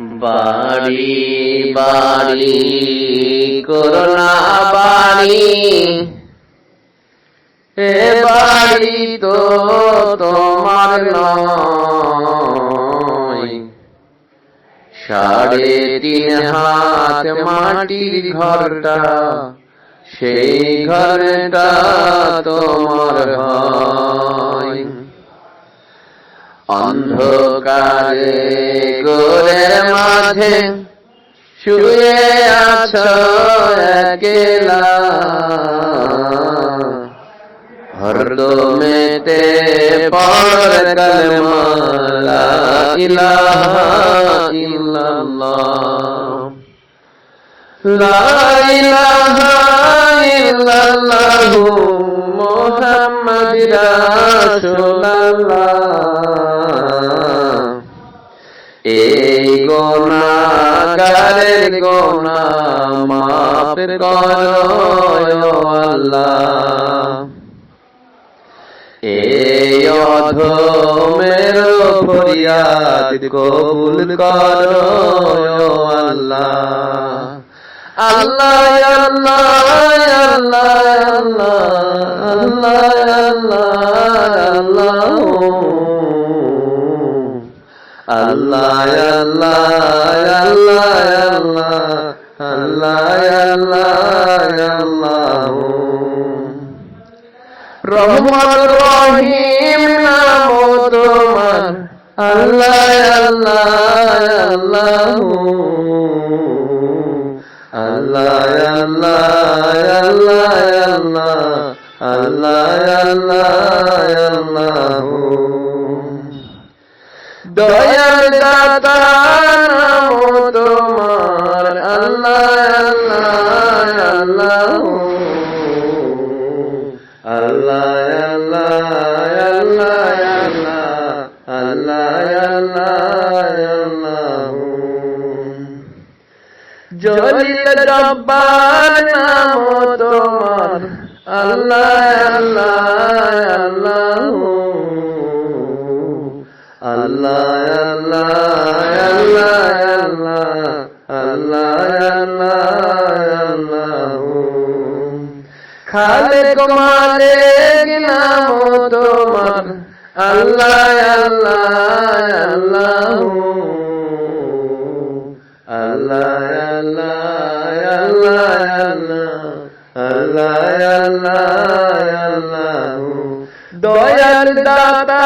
বাড়ি বাড়ি, করোনা বাড়ি। এ বাড়ি তো তোমার সাড়ে তিন হাত মাটির ঘরটা, সেই ঘরটা তোমার অন্ধকারে গোরের মাঝে শুয়ে আছো একেলা। হরদমেতে পর কলমা লা ইলাহা ইল্লাল্লাহ। লা ইলাহা ইল্লাল্লাহু রাসূলুল্লাহ। এই গোনাগারের গোনা মাফ করো আল্লাহ। এই অধমের ফরিয়াদ কবুল করো আল্লাহ। আল্লাহ আল্লাহ আল্লাহ আল্লাহ আল্লাহ আল্লাহ আল্লাহ আল্লাহ আল্লাহ রহমান রহিম নাম তোমার। আল্লাহ আল্লাহ আল্লাহ। আল্লাহ আল্লাহ আল্লাহ আল্লাহ। আল্লাহ দয়াল দাতা নাম তোমার আল্লাহ আল্লাহ আল্লাহ আল্লাহ আল্লাহ আল্লাহ জলিল জব্বার নাম তোমার আল্লাহ আল্লাহ আল্লাহ আল্লাহ আল্লাহ আল্লাহ খালে কমালে নাম তোমার আল্লাহ আল্লাহ আল্লাহ দয়াল দাতা